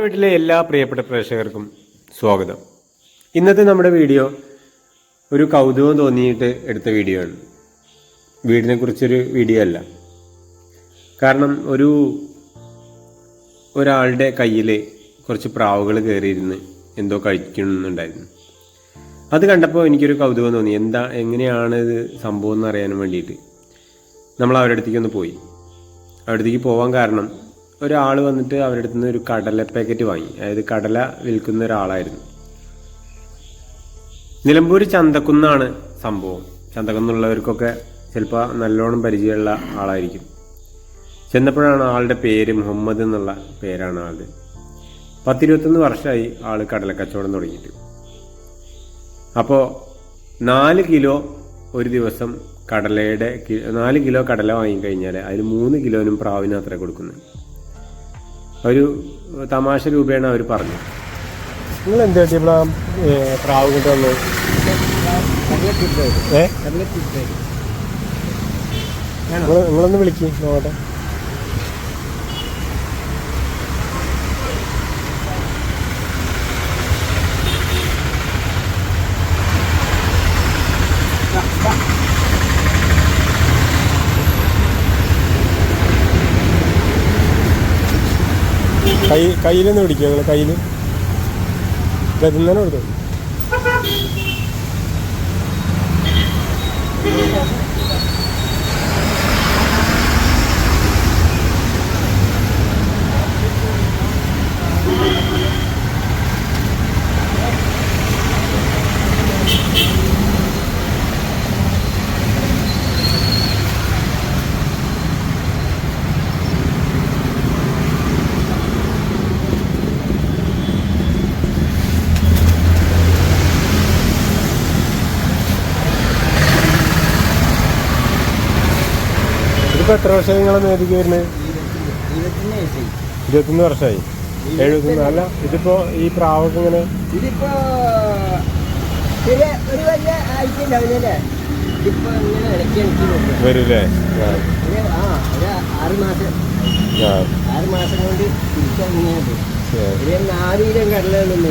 വീട്ടിലെ എല്ലാ പ്രിയപ്പെട്ട പ്രേക്ഷകർക്കും സ്വാഗതം. ഇന്നത്തെ നമ്മുടെ വീഡിയോ ഒരു കൗതുകം തോന്നിയിട്ട് എടുത്ത വീഡിയോ ആണ്. വീടിനെ കുറിച്ചൊരു വീഡിയോ അല്ല. കാരണം ഒരു ഒരാളുടെ കയ്യിൽ കുറച്ച് പ്രാവുകൾ കയറിയിരുന്ന് എന്തോ കഴിക്കുന്നുണ്ടായിരുന്നു അത് കണ്ടപ്പോൾ എനിക്കൊരു കൗതുകം തോന്നി. എന്താ എങ്ങനെയാണ് ഇത് സംഭവം എന്ന് അറിയാൻ വേണ്ടിയിട്ട്. നമ്മൾ അവരുടെ അടുത്തേക്ക് ഒന്ന് പോയി അവിടത്തേക്ക് പോകാൻ കാരണം ഒരാൾ വന്നിട്ട് അവരുടെ അടുത്ത് നിന്ന് ഒരു കടല പാക്കറ്റ് വാങ്ങി. അതായത് കടല വിൽക്കുന്ന ഒരാളായിരുന്നു. നിലമ്പൂർ ചന്തക്കുന്നാണ് സംഭവം. ചന്തക്കുന്നുള്ളവർക്കൊക്കെ ചിലപ്പോൾ നല്ലോണം പരിചയമുള്ള ആളായിരിക്കും. ചെന്നപ്പോഴാണ് ആളുടെ പേര് മുഹമ്മദ് എന്നുള്ള പേരാണ് ആളുടെ. പത്തിരുപത്തൊന്ന് വർഷമായി ആൾ കടല കച്ചവടം തുടങ്ങിയിട്ട്. അപ്പോൾ നാല് കിലോ ഒരു ദിവസം കടലയുടെ നാല് കിലോ കടല വാങ്ങിക്കഴിഞ്ഞാൽ അതിൽ മൂന്ന് കിലോനും പ്രാവിന് അത്ര ഒരു തമാശ രൂപേണ അവർ പറഞ്ഞു. നിങ്ങൾ എന്താ ഇവിടെ പ്രാവ് നിങ്ങൾ നിങ്ങളൊന്ന് വിളിക്കേ നോക്കട്ടെ കൈ കയ്യിലൊന്ന് പിടിക്കുക നിങ്ങൾ കയ്യിൽ തന്നെ കൊടുത്തു ഇതിപ്പോൾ എത്ര വർഷമായി നിങ്ങൾ നേരിക്ക് വരുന്നത് ഇരുപത്തൊന്ന് വർഷമായി. എഴുപത്തൊന്ന് അല്ല ഇതിപ്പോ ഈ പ്രാവൊക്കെ ഇങ്ങനെ ഇതിപ്പോ ഒരു ഒരു വലിയ ആഴ്ചയില്ലേ ഇതിപ്പോ ഇങ്ങനെ ഇടയ്ക്ക് എനിക്ക് നോക്കും വരൂലേ ആ. ഒരു ആറ് മാസം. ആറ് മാസം കൊണ്ട് തിരിച്ചാൽ ഇങ്ങനെ പോകും ശരി. നാല് കിലോ കടല വരുന്നു.